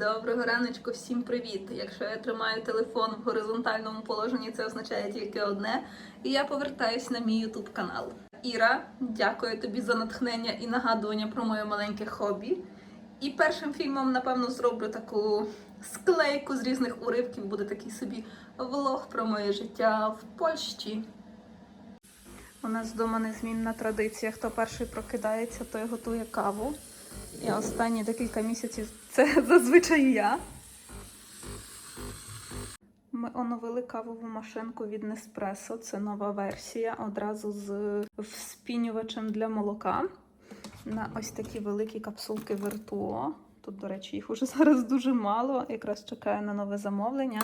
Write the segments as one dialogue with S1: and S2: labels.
S1: Доброго раночку, всім привіт! Якщо я тримаю телефон в горизонтальному положенні, це означає тільки одне. І я повертаюсь на мій ютуб канал. Іра, дякую тобі за натхнення і нагадування про моє маленьке хобі. І першим фільмом, напевно, зроблю таку склейку з різних уривків. Буде такий собі влог про моє життя в Польщі. У нас вдома незмінна традиція. Хто перший прокидається, той готує каву. І останні декілька місяців це зазвичай я. Ми оновили кавову машинку від Nespresso. Це нова версія одразу з вспінювачем для молока. На ось такі великі капсулки Vertuo. Тут, до речі, їх уже зараз дуже мало. Якраз чекаю на нове замовлення.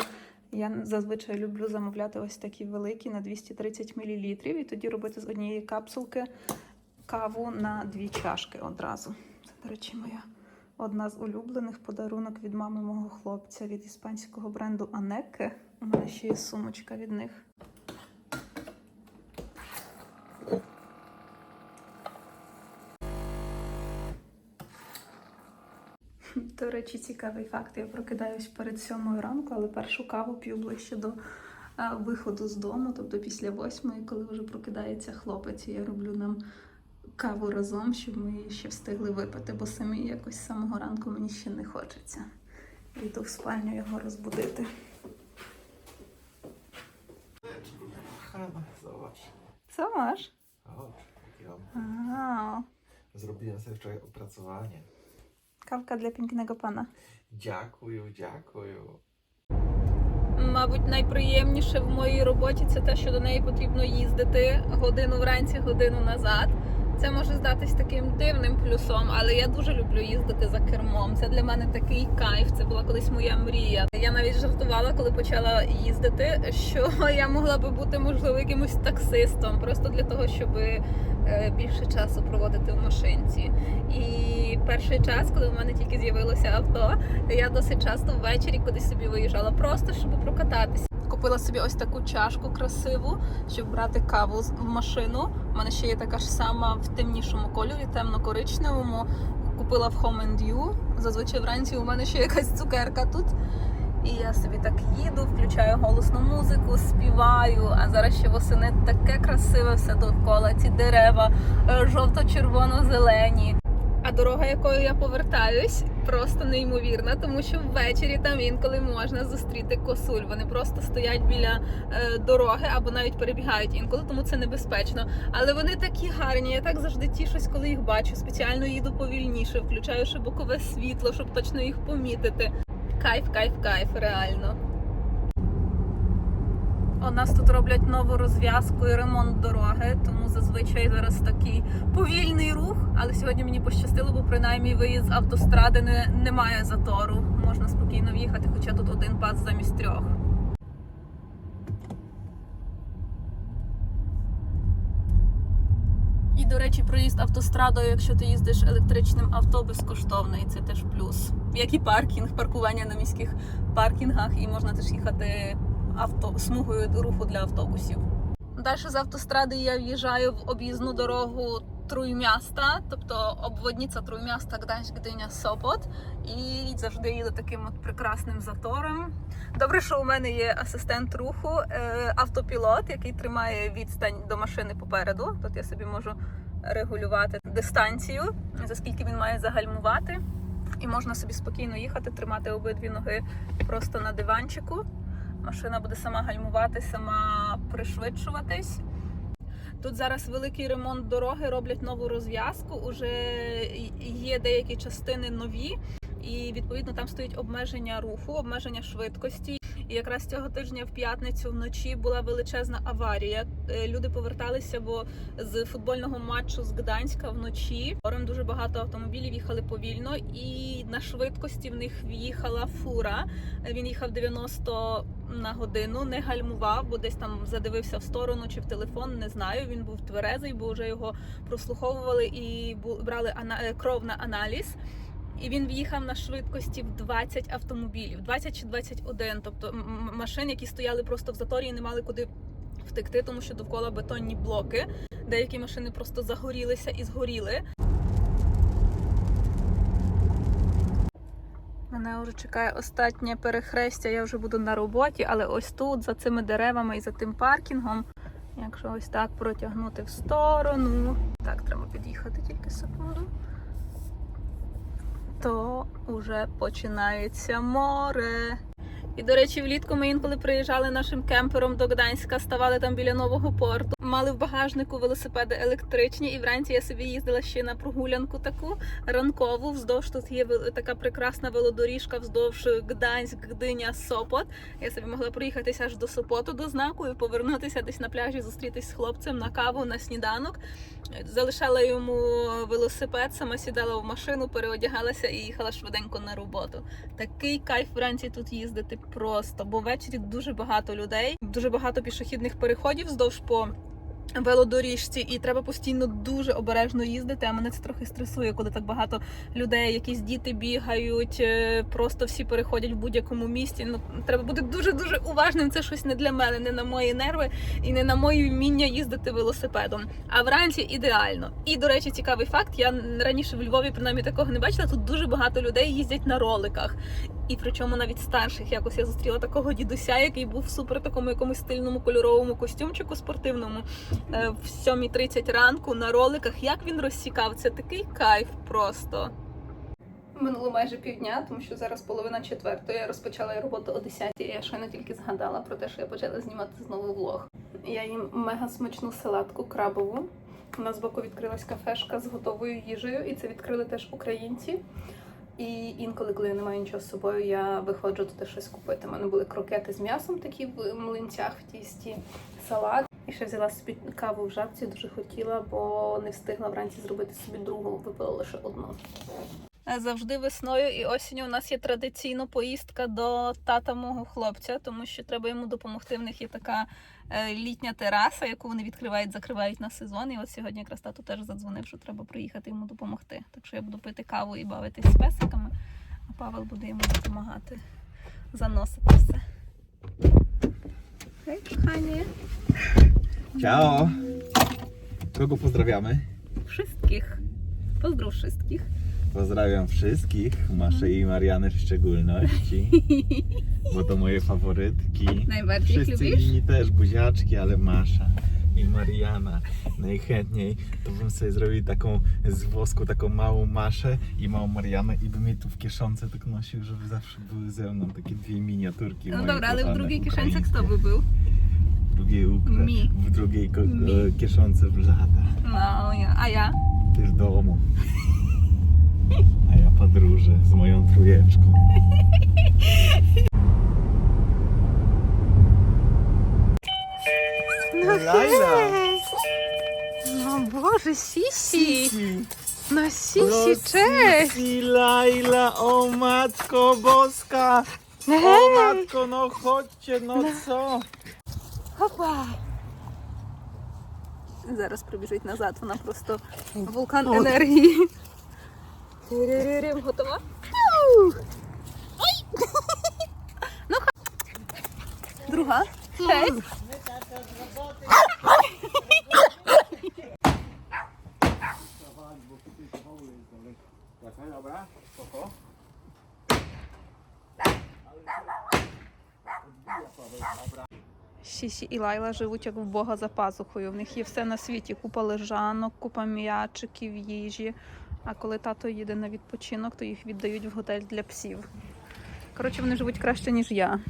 S1: Я зазвичай люблю замовляти ось такі великі на 230 мл. І тоді робити з однієї капсулки каву на дві чашки одразу. Це, до речі, моя одна з улюблених подарунок від мами мого хлопця від іспанського бренду Анеке. У мене ще є сумочка від них. До речі, цікавий факт. Я прокидаюсь перед сьомою ранку, але першу каву п'ю ближче до виходу з дому, тобто після восьмої, коли вже прокидається хлопець, і я роблю нам каву разом, щоб ми її ще встигли випити, бо самі якось з самого ранку мені ще не хочеться. Йду в спальню його розбудити.
S2: Zobacz.
S1: Co masz?
S2: Jakie mam.
S1: A,
S2: Zrobiłem sobie wczoraj opracowanie.
S1: kawka dla pięknego pana.
S2: Дякую, дякую.
S1: Мабуть, найприємніше в моїй роботі це те, що до неї потрібно їздити годину вранці, годину назад. Це може здатись таким дивним плюсом, але я дуже люблю їздити за кермом. Це для мене такий кайф. Це була колись моя мрія. Я навіть жартувала, коли почала їздити, що я могла би бути можливо якимось таксистом, просто для того, щоб е, більше часу проводити в машинці. І перший час, коли в мене тільки з'явилося авто, я досить часто ввечері кудись собі виїжджала, просто щоб прокататися. Купила собі ось таку чашку красиву, щоб брати каву в машину. У мене ще є така ж сама в темнішому кольорі, темно-коричневому. Купила в Home and You. Зазвичай вранці у мене ще якась цукерка тут. І я собі так їду, включаю голосну музику, співаю. А зараз ще восени таке красиве все довкола. Ці дерева е, жовто-червоно-зелені. А дорога, якою я повертаюсь, просто неймовірна, тому що ввечері там інколи можна зустріти косуль. Вони просто стоять біля е, дороги або навіть перебігають інколи, тому це небезпечно. Але вони такі гарні. Я так завжди тішусь, коли їх бачу. Спеціально їду повільніше, включаю ще бокове світло, щоб точно їх помітити. Кайф, кайф, кайф, реально. У нас тут роблять нову розв'язку і ремонт дороги, тому зазвичай зараз такий повільний рух. Але сьогодні мені пощастило, бо принаймні виїзд автостради не, немає затору. Можна спокійно в'їхати, хоча тут один пас замість трьох. І, до речі, проїзд автострадою, якщо ти їздиш електричним авто, безкоштовний. Це теж плюс. Як і паркінг, паркування на міських паркінгах, і можна теж їхати авто смугою руху для автобусів. Далі з автостради я в'їжджаю в об'їзну дорогу Труймяста, тобто обводниця Труймяста, Гданськ, Гдиня, Сопот. І завжди їду таким от прекрасним затором. Добре, що у мене є асистент руху, е, автопілот, який тримає відстань до машини попереду. Тут я собі можу регулювати дистанцію, за скільки він має загальмувати. І можна собі спокійно їхати, тримати обидві ноги просто на диванчику. Машина буде сама гальмувати, сама пришвидшуватись. Тут зараз великий ремонт дороги, роблять нову розв'язку. Уже є деякі частини нові, і відповідно там стоїть обмеження руху, обмеження швидкості. І якраз цього тижня в п'ятницю вночі була величезна аварія. Е, Люди поверталися, бо з футбольного матчу з Гданська вночі Орем дуже багато автомобілів їхали повільно, і на швидкості в них в'їхала фура. Він їхав 90 на годину, не гальмував, бо десь там задивився в сторону чи в телефон. Не знаю. Він був тверезий, бо вже його прослуховували і брали е, кров на аналіз. І він в'їхав на швидкості в 20 автомобілів, 20 чи 21, тобто машин, які стояли просто в заторі і не мали куди втекти, тому що довкола бетонні блоки. Деякі машини просто загорілися і згоріли. Мене вже чекає останнє перехрестя. Я вже буду на роботі, але ось тут, за цими деревами і за тим паркінгом, якщо ось так протягнути в сторону. Так, треба під'їхати тільки секунду. То вже починається море. І, до речі, влітку ми інколи приїжджали нашим кемпером до Гданська, ставали там біля нового порту. Мали в багажнику велосипеди електричні, і вранці я собі їздила ще на прогулянку таку ранкову. Вздовж тут є така прекрасна велодоріжка вздовж Гданськ, Гдиня, Сопот. Я собі могла проїхатися аж до Сопоту до знаку і повернутися десь на пляжі, зустрітись з хлопцем на каву на сніданок. Залишала йому велосипед, сама сідала в машину, переодягалася і їхала швиденько на роботу. Такий кайф вранці тут їздити просто, бо ввечері дуже багато людей, дуже багато пішохідних переходів вздовж по велодоріжці, і треба постійно дуже обережно їздити. А мене це трохи стресує, коли так багато людей, якісь діти бігають, е, просто всі переходять в будь-якому місті. Ну треба бути дуже дуже уважним. Це щось не для мене, не на мої нерви і не на моє вміння їздити велосипедом. А вранці ідеально. І до речі, цікавий факт. Я раніше в Львові принаймні такого не бачила. Тут дуже багато людей їздять на роликах. І причому навіть старших якось я зустріла такого дідуся, який був в супер такому якомусь стильному кольоровому костюмчику спортивному е, в 7.30 ранку на роликах. Як він розсікав, це такий кайф просто. Минуло майже півдня, тому що зараз половина четвертої. Я розпочала роботу о 10 і Я не тільки згадала про те, що я почала знімати знову влог. Я їм мега смачну салатку крабову. У нас збоку відкрилась кафешка з готовою їжею, і це відкрили теж українці. І інколи, коли я не маю нічого з собою, я виходжу туди щось купити. У мене були крокети з м'ясом, такі в млинцях в тісті, салат. І ще взяла собі каву в жабці, дуже хотіла, бо не встигла вранці зробити собі другу, випила лише одну. Завжди весною і осінню у нас є традиційно поїздка до тата мого хлопця, тому що треба йому допомогти. В них є така літня тераса, яку вони відкривають, закривають на сезон. І от сьогодні якраз тато теж задзвонив, що треба приїхати йому допомогти. Так що я буду пити каву і бавитись з песиками, а Павел буде йому допомагати заносити все. Hej, kochanie.
S2: Ciao! Kogo pozdrawiamy?
S1: Wszystkich. Pozdrów wszystkich.
S2: Pozdrawiam wszystkich, Maszę i Marianę w szczególności, bo to moje faworytki.
S1: Najbardziej
S2: Wszyscy
S1: lubisz?
S2: inni też buziaczki, ale Masza i Mariana najchętniej to bym sobie zrobił taką z wosku taką małą Maszę i małą Marianę i bym jej tu w kieszonce tak nosił, żeby zawsze były ze mną takie dwie miniaturki
S1: No
S2: moje
S1: dobra, ale w
S2: kochane,
S1: drugiej
S2: ukraińskie.
S1: kto by był?
S2: W drugiej ukre,
S1: Mi.
S2: w drugiej ko-
S1: Mi.
S2: kieszonce w lata.
S1: No, ja. A ja?
S2: Ty w domu. A ja podróżę z moją trójeczką. No Laila!
S1: No Boże, Sisi! No Sisi, cześć!
S2: I Laila, o matko boska! O matko, no chodźcie, no, no. co?
S1: Hopa! Zaraz próbuję na nazad, ona prosto
S2: wulkan
S1: energii. Тириририм, Готова? Ой! Ну, ха- Друга. Сісі і Лайла живуть як в Бога за пазухою. В них є все на світі: купа лежанок, купа м'ячиків, їжі. А коли тато їде на відпочинок, то їх віддають в готель для псів. Коротше, вони живуть краще, ніж я.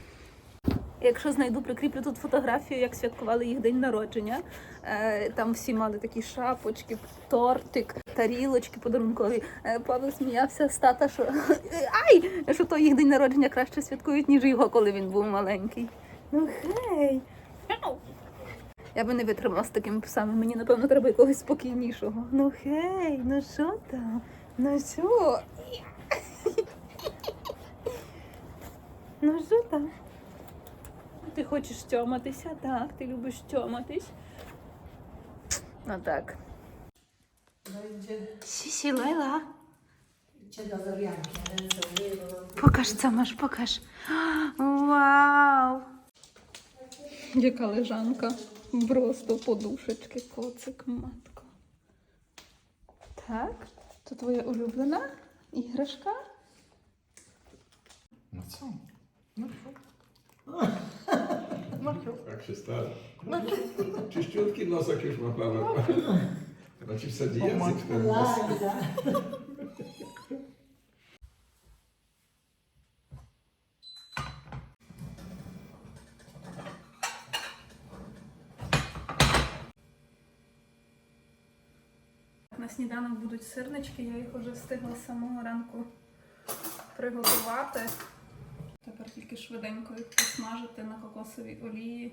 S1: Якщо знайду, прикріплю тут фотографію, як святкували їх день народження. Е, Там всі мали такі шапочки, тортик, тарілочки подарункові. Е, Павел сміявся з тата, що ай! Що то їх день народження краще святкують, ніж його, коли він був маленький. Ну хей! Я би не витримала з такими псами. Мені, напевно, треба якогось спокійнішого. Ну хей, ну що там? Ну що? Ну що там? Ти хочеш тьоматися? Так, ти любиш тьоматись. Ну так. Сісі, Лайла. Покаж, co masz, покаж. Вау! Яка лежанка. Prosto poduszeczkę, kocyk, matko. Tak? To twoja ulubiona igraszka?
S2: No co? Mariu. Mariu.
S3: Tak się stara. Mariu. Czyściutki nosek już ma Paweł. Chyba ci wsadzi język w ten.
S1: сніданок будуть сирнички, я їх вже встигла з самого ранку приготувати. Тепер тільки швиденько їх посмажити на кокосовій олії.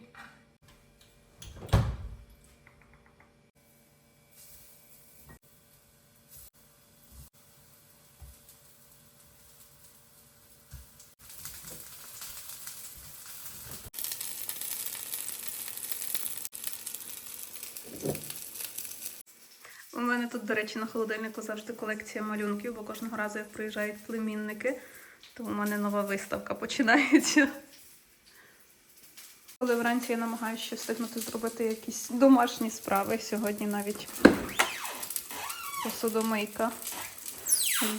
S1: Тут, до речі, на холодильнику завжди колекція малюнків, бо кожного разу, як приїжджають племінники, то у мене нова виставка починається. Коли вранці я намагаюся встигнути зробити якісь домашні справи. Сьогодні навіть посудомийка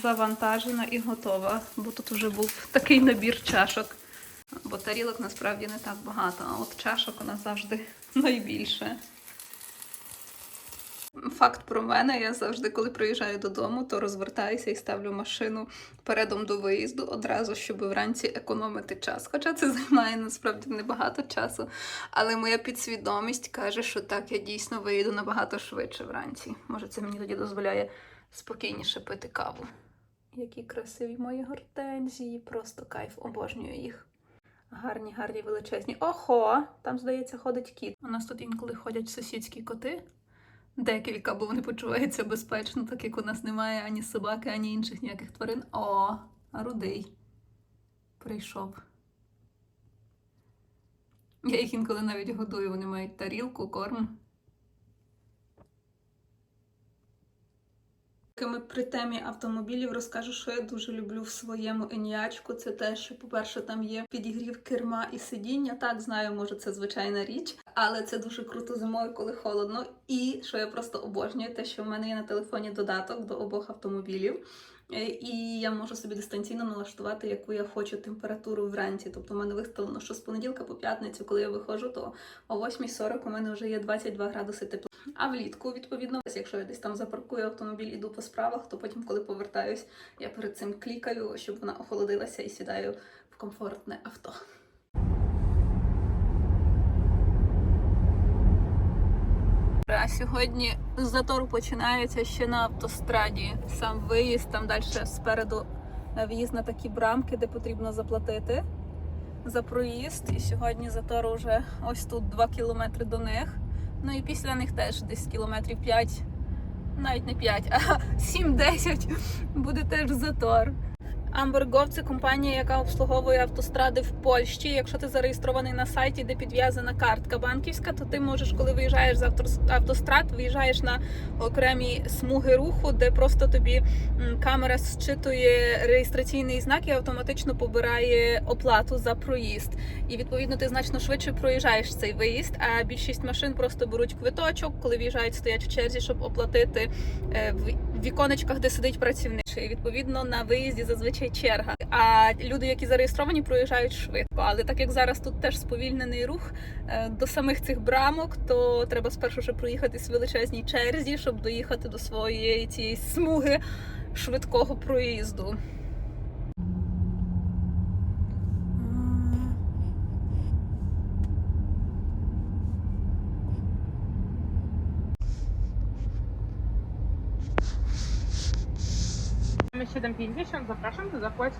S1: завантажена і готова, бо тут вже був такий набір чашок. Бо тарілок насправді не так багато, а от чашок у нас завжди найбільше. Факт про мене, я завжди, коли приїжджаю додому, то розвертаюся і ставлю машину передом до виїзду одразу, щоб вранці економити час. Хоча це займає насправді небагато часу. Але моя підсвідомість каже, що так, я дійсно виїду набагато швидше вранці. Може, це мені тоді дозволяє спокійніше пити каву. Які красиві мої гортензії, просто кайф, обожнюю їх. Гарні, гарні, величезні. Охо! Там, здається, ходить кіт. У нас тут інколи ходять сусідські коти. Декілька, бо вони почуваються безпечно, так як у нас немає ані собаки, ані інших ніяких тварин. О, рудий. Прийшов. Я їх інколи навіть годую, вони мають тарілку, корм. Поки ми при темі автомобілів розкажу, що я дуже люблю в своєму еніачку. Це те, що, по-перше, там є підігрів керма і сидіння. Так, знаю, може, це звичайна річ, але це дуже круто зимою, коли холодно. І що я просто обожнюю, те, що в мене є на телефоні додаток до обох автомобілів. Е, І я можу собі дистанційно налаштувати, яку я хочу температуру вранці. Тобто в мене виставлено, що з понеділка по п'ятницю, коли я виходжу, то о 8.40 у мене вже є 22 градуси тепла. А влітку, відповідно, якщо я десь там запаркую автомобіль, іду по справах, то потім, коли повертаюсь, я перед цим клікаю, щоб вона охолодилася і сідаю в комфортне авто. А сьогодні затор починається ще на автостраді. Сам виїзд, там далі спереду в'їзд на такі брамки, де потрібно заплатити за проїзд. І сьогодні затор уже ось тут 2 кілометри до них. Ну і після них теж десь кілометрів 5, навіть не 5, а 7-10 буде теж затор. Ambergov – це компанія, яка обслуговує автостради в Польщі. Якщо ти зареєстрований на сайті, де підв'язана картка банківська, то ти можеш, коли виїжджаєш з автос- автострад, виїжджаєш на окремі смуги руху, де просто тобі камера зчитує реєстраційний знак і автоматично побирає оплату за проїзд. І відповідно ти значно швидше проїжджаєш цей виїзд. А більшість машин просто беруть квиточок, коли в'їжджають, стоять в черзі, щоб оплатити е, в віконечках, де сидить працівник. І відповідно на виїзді зазвичай черга. А люди, які зареєстровані, проїжджають швидко. Але так як зараз тут теж сповільнений рух е, до самих цих брамок, то треба спершу ще проїхати в величезній черзі, щоб доїхати до своєї цієї смуги швидкого проїзду.
S4: Mamy 7,50, zapraszam do zapłać.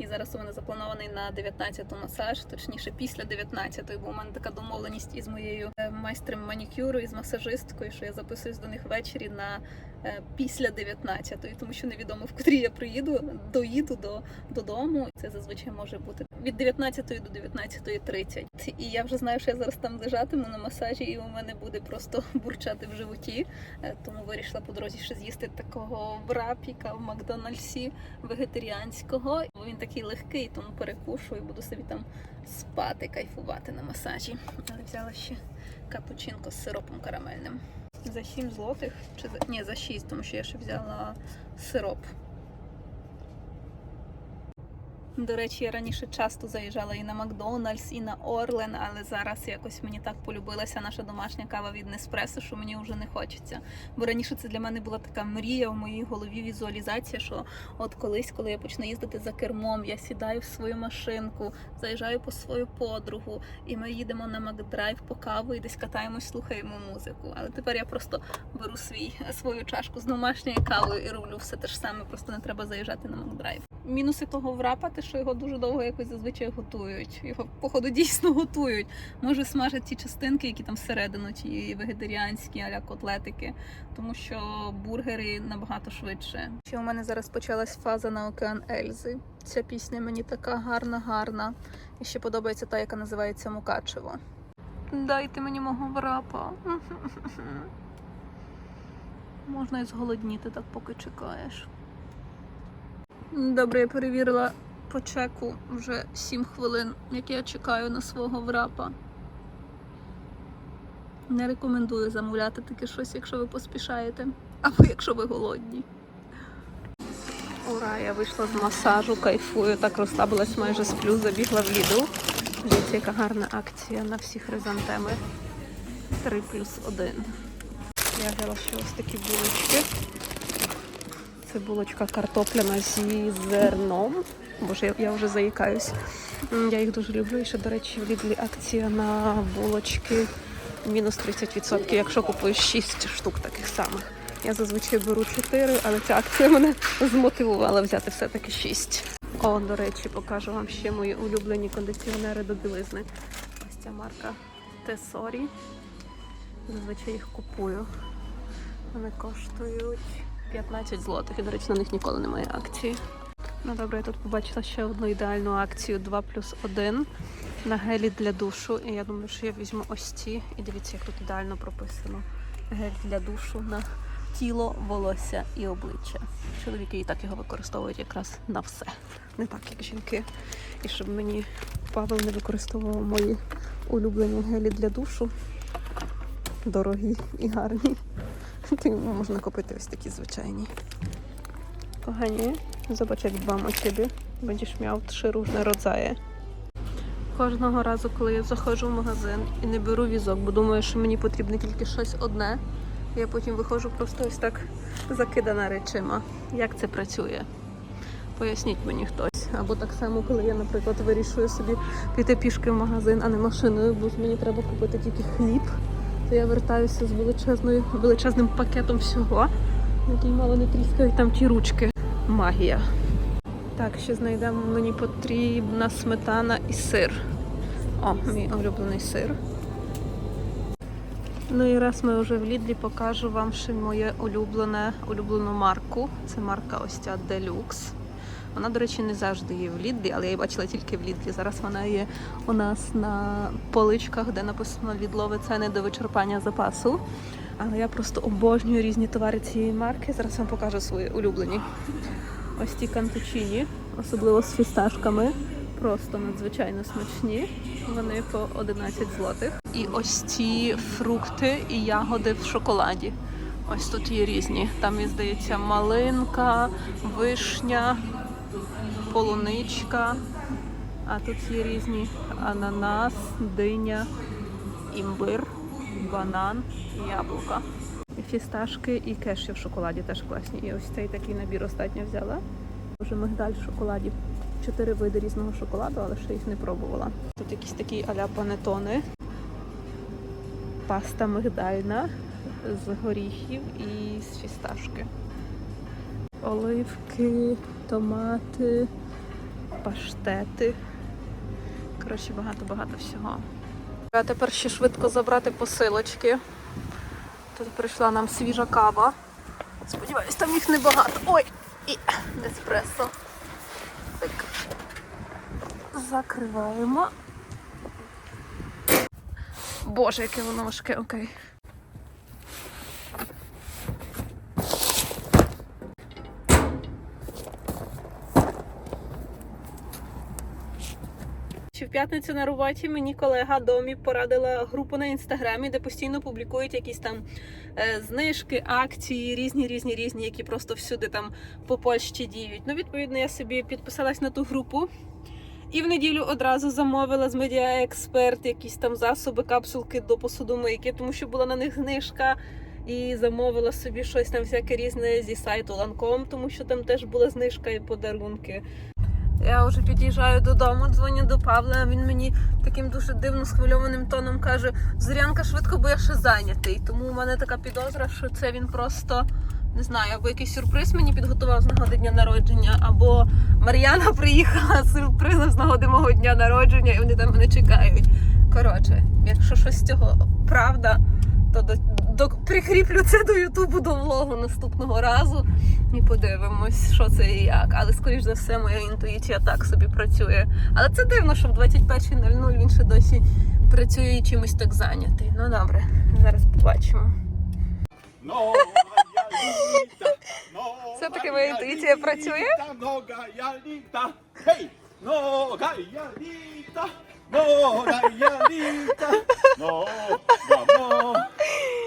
S1: І зараз у мене запланований на 19-ту масаж, точніше після 19-ї, бо у мене така домовленість із моєю е, майстрем манікюру і з масажисткою, що я записуюсь до них ввечері на е, після 19-ї, тому що невідомо в котрій я приїду, доїду до додому. Це зазвичай може бути від 19-ї до 19.30. І я вже знаю, що я зараз там лежатиму на масажі, і у мене буде просто бурчати в животі. Е, Тому вирішила по дорозі ще з'їсти такого врапіка в Макдональдсі вегетаріанського. Він такий легкий, тому перекушу і буду собі там спати, кайфувати на масажі. Але взяла ще капучинко з сиропом карамельним. За 7 злотих, чи за ні, за 6, тому що я ще взяла сироп. До речі, я раніше часто заїжджала і на Макдональдс, і на Орлен, але зараз якось мені так полюбилася наша домашня кава від Неспресо, що мені вже не хочеться. Бо раніше це для мене була така мрія в моїй голові, візуалізація, що от колись, коли я почну їздити за кермом, я сідаю в свою машинку, заїжджаю по свою подругу, і ми їдемо на Макдрайв по каву і десь катаємось, слухаємо музику. Але тепер я просто беру свій свою чашку з домашньою кавою і роблю все те ж саме, просто не треба заїжджати на Макдрайв. Мінуси того врапа, те, що його дуже довго якось зазвичай готують. Його походу дійсно готують. Може смажать ті частинки, які там всередину, ті вегетаріанські аля котлетики, тому що бургери набагато швидше. Ще у мене зараз почалась фаза на океан Ельзи. Ця пісня мені така гарна, гарна. І ще подобається та, яка називається Мукачево. Дайте мені мого врапа. Можна і зголодніти так, поки чекаєш. Добре, я перевірила по чеку вже 7 хвилин, як я чекаю на свого врапа. Не рекомендую замовляти таке щось, якщо ви поспішаєте, або якщо ви голодні. Ура, я вийшла з масажу, кайфую, так розслабилась, майже сплю, забігла в Lidl. Дивіться, яка гарна акція на всі хризантеми. 3 плюс 1. Я взяла ще ось такі булочки. Це булочка картопляна зі зерном. Боже, я, вже заїкаюсь. Я їх дуже люблю. І ще, до речі, в Лідлі акція на булочки мінус 30%, якщо купуєш 6 штук таких самих. Я зазвичай беру 4, але ця акція мене змотивувала взяти все-таки 6. О, до речі, покажу вам ще мої улюблені кондиціонери до білизни. Ось ця марка Тесорі. Зазвичай їх купую. Вони коштують 15 злотих. І, до речі, на них ніколи немає акції. Ну добре, я тут побачила ще одну ідеальну акцію 2 плюс 1 на гелі для душу. І я думаю, що я візьму ось ці. І дивіться, як тут ідеально прописано. Гель для душу на тіло, волосся і обличчя. Чоловіки і так його використовують якраз на все. Не так, як жінки. І щоб мені Павел не використовував мої улюблені гелі для душу. Дорогі і гарні. То йому можна купити ось такі звичайні. Kochanie, zobacz jak dbam o ciebie. Będziesz miał trzy różne rodzaje. Кожного разу, коли я заходжу в магазин і не беру візок, бо думаю, що мені потрібно тільки щось одне, я потім виходжу просто ось так закидана речима. Як це працює? Поясніть мені хтось. Або так само, коли я, наприклад, вирішую собі піти пішки в магазин, а не машиною, бо мені треба купити тільки хліб, то я вертаюся з величезною, величезним пакетом всього, який мало не тріскають там ті ручки. Магія. Так, ще знайдемо. Мені потрібна сметана і сир. О, мій улюблений сир. Ну і раз ми вже в Лідлі, покажу вам ще моє улюблене, улюблену марку. Це марка ось ця Deluxe. Вона, до речі, не завжди є в Лідлі, але я її бачила тільки в Лідлі. Зараз вона є у нас на поличках, де написано Лідлове ціни до вичерпання запасу. Але я просто обожнюю різні товари цієї марки. Зараз вам покажу свої улюблені. Ось ті кантучині, особливо з фісташками. Просто надзвичайно смачні. Вони по 11 злотих. І ось ці фрукти і ягоди в шоколаді. Ось тут є різні. Там, є, здається, малинка, вишня, полуничка. А тут є різні ананас, диня, імбир, банан яблука. Фісташки і кеші в шоколаді теж класні. І ось цей такий набір останньо взяла. Вже мигдаль в шоколаді. Чотири види різного шоколаду, але ще їх не пробувала. Тут якісь такі аля панетони. Паста мигдальна з горіхів і з фісташки. Оливки, томати, паштети. Коротше, багато-багато всього. А тепер ще швидко забрати посилочки. Тут прийшла нам свіжа кава. Сподіваюсь, там їх небагато. Ой! І еспресо. Так. Закриваємо. Боже, яке воно важке, окей. П'ятницю на роботі мені колега домі порадила групу на інстаграмі, де постійно публікують якісь там е, знижки, акції, різні, різні, різні, які просто всюди там по Польщі діють. Ну, відповідно, я собі підписалась на ту групу. І в неділю одразу замовила з Media Expert якісь там засоби, капсулки до посудомийки, тому що була на них знижка. І замовила собі щось там всяке різне зі сайту Lancome, тому що там теж була знижка і подарунки. Я вже під'їжджаю додому, дзвоню до Павла. а Він мені таким дуже дивно схвильованим тоном каже: Зорянка швидко, бо я ще зайнятий. Тому у мене така підозра, що це він просто не знаю, або якийсь сюрприз мені підготував з нагоди дня народження, або Мар'яна приїхала з сюрпризом з нагоди мого дня народження, і вони там мене чекають. Коротше, якщо щось з цього правда, то до, до прикріплю це до Ютубу до влогу наступного разу і подивимось, що це і як. Але скоріш за все, моя інтуїція так собі працює. Але це дивно, що в 21.00 він ще досі працює і чимось так зайнятий. Ну добре, зараз побачимо.
S2: No,
S1: Все-таки моя інтуїція працює?
S2: Нога яліта, гей! Нога яліта, нога яліта, нога,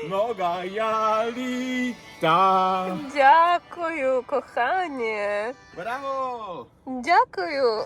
S2: нога яліта.
S1: Дякую, кохані.
S2: Браво!
S1: Дякую.